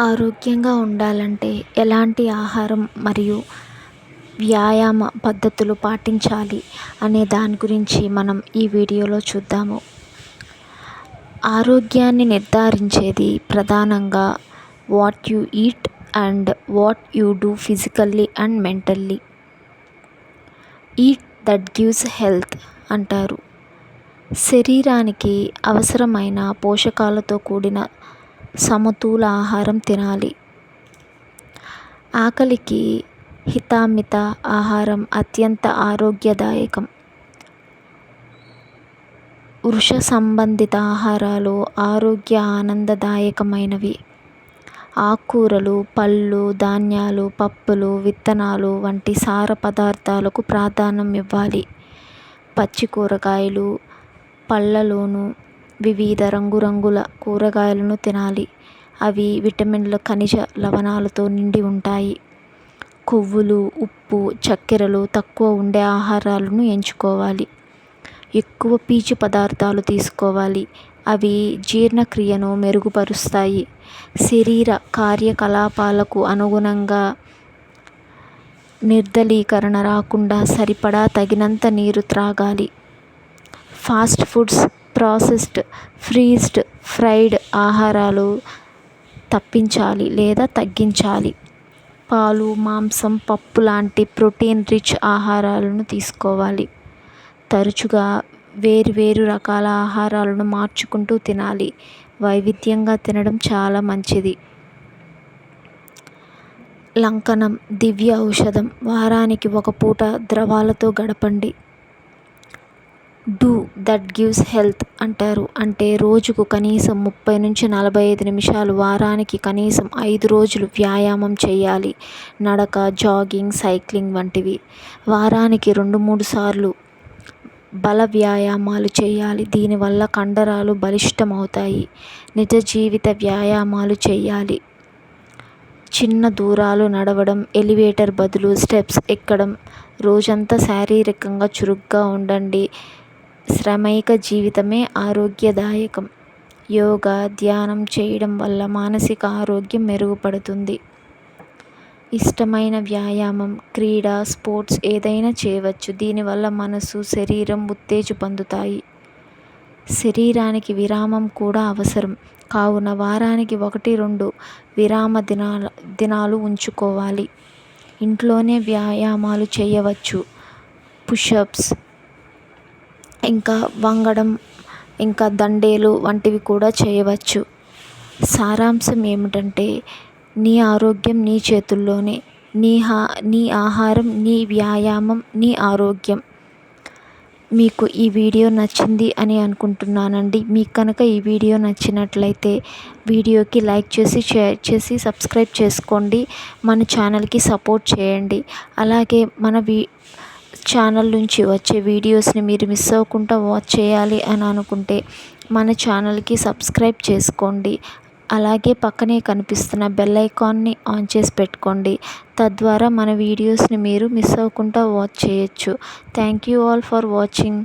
ఆరోగ్యంగా ఉండాలంటే ఎలాంటి ఆహారం మరియు వ్యాయామ పద్ధతులు పాటించాలి అనే దాని గురించి మనం ఈ వీడియోలో చూద్దాము. ఆరోగ్యాన్ని నిర్ధారించేది ప్రధానంగా what you eat and what you do physically and mentally eat that gives health అంటారు. శరీరానికి అవసరమైన పోషకాలతో కూడిన సమతుల ఆహారం తినాలి. ఆకలికి హితామిత ఆహారం అత్యంత ఆరోగ్యదాయకం. వృష సంబంధిత ఆహారాలు ఆరోగ్య ఆనందదాయకమైనవి. ఆకుకూరలు పళ్ళు ధాన్యాలు పప్పులు విత్తనాలు వంటి సార పదార్థాలకు ప్రాధాన్యం ఇవ్వాలి. పచ్చి కూరగాయలు పళ్ళలోను వివిధ రంగురంగుల కూరగాయలను తినాలి. అవి విటమిన్లు ఖనిజ లవణాలతో నిండి ఉంటాయి. కొవ్వులు ఉప్పు చక్కెరలు తక్కువ ఉండే ఆహారాలను ఎంచుకోవాలి. ఎక్కువ పీచు పదార్థాలు తీసుకోవాలి. అవి జీర్ణక్రియను మెరుగుపరుస్తాయి. శరీర కార్యకలాపాలకు అనుగుణంగా నిర్దలీకరణ రాకుండా సరిపడా తగినంత నీరు త్రాగాలి. Fast foods processed freezed fried ఆహారాలు తప్పించాలి లేదా తగ్గించాలి. పాలు మాంసం పప్పు లాంటి ప్రోటీన్ రిచ్ ఆహారాలను తీసుకోవాలి. తరచుగా వేరువేరు రకాల ఆహారాలను మార్చుకుంటూ తినాలి. వైవిధ్యంగా తినడం చాలా మంచిది. లంకనం దివ్య ఔషధం వారానికి ఒక పూట ద్రవాలతో గడపండి. డూ దట్ గివ్స్ హెల్త్ అంటారు. అంటే రోజుకు కనీసం ముప్పై నుంచి నలభై ఐదు నిమిషాలు వారానికి కనీసం ఐదు రోజులు వ్యాయామం చేయాలి. నడక జాగింగ్ సైక్లింగ్ వంటివి. వారానికి రెండు మూడు సార్లు బల వ్యాయామాలు చేయాలి. దీనివల్ల కండరాలు బలిష్టమవుతాయి. నిజ జీవిత వ్యాయామాలు చేయాలి. చిన్న దూరాలు నడవడం ఎలివేటర్ బదులు స్టెప్స్ ఎక్కడం రోజంతా శారీరకంగా చురుగ్గా ఉండండి. శ్రమైక జీవితమే ఆరోగ్యదాయకం. యోగా ధ్యానం చేయడం వల్ల మానసిక ఆరోగ్యం మెరుగుపడుతుంది. ఇష్టమైన వ్యాయామం క్రీడ స్పోర్ట్స్ ఏదైనా చేయవచ్చు. దీనివల్ల మనసు శరీరం ఉత్తేజ పొందుతాయి. శరీరానికి విరామం కూడా అవసరం. కావున వారానికి ఒకటి రెండు విరామ దినాల దినాలు ఉంచుకోవాలి. ఇంట్లోనే వ్యాయామాలు చేయవచ్చు. పుషప్స్ ఇంకా వంగడం ఇంకా దండేలు వంటివి కూడా చేయవచ్చు. సారాంశం ఏమిటంటే నీ ఆరోగ్యం నీ చేతుల్లోనే నీ హా నీ ఆహారం నీ వ్యాయామం నీ ఆరోగ్యం. మీకు ఈ వీడియో నచ్చింది అని అనుకుంటున్నానండి. మీకు కనుక ఈ వీడియో నచ్చినట్లయితే వీడియోకి లైక్ చేసి షేర్ చేసి సబ్స్క్రైబ్ చేసుకోండి. మన ఛానల్కి సపోర్ట్ చేయండి. అలాగే మన వీ ఛానల్ నుంచి వచ్చే వీడియోస్ని మీరు మిస్ అవ్వకుండా వాచ్ చేయాలి అని అనుకుంటే మన ఛానల్కి సబ్స్క్రైబ్ చేసుకోండి. అలాగే పక్కనే కనిపిస్తున్న బెల్ ఐకాన్ని ఆన్ చేసి పెట్టుకోండి. తద్వారా మన వీడియోస్ని మీరు మిస్ అవ్వకుండా వాచ్ చేయొచ్చు. Thank you all for watching.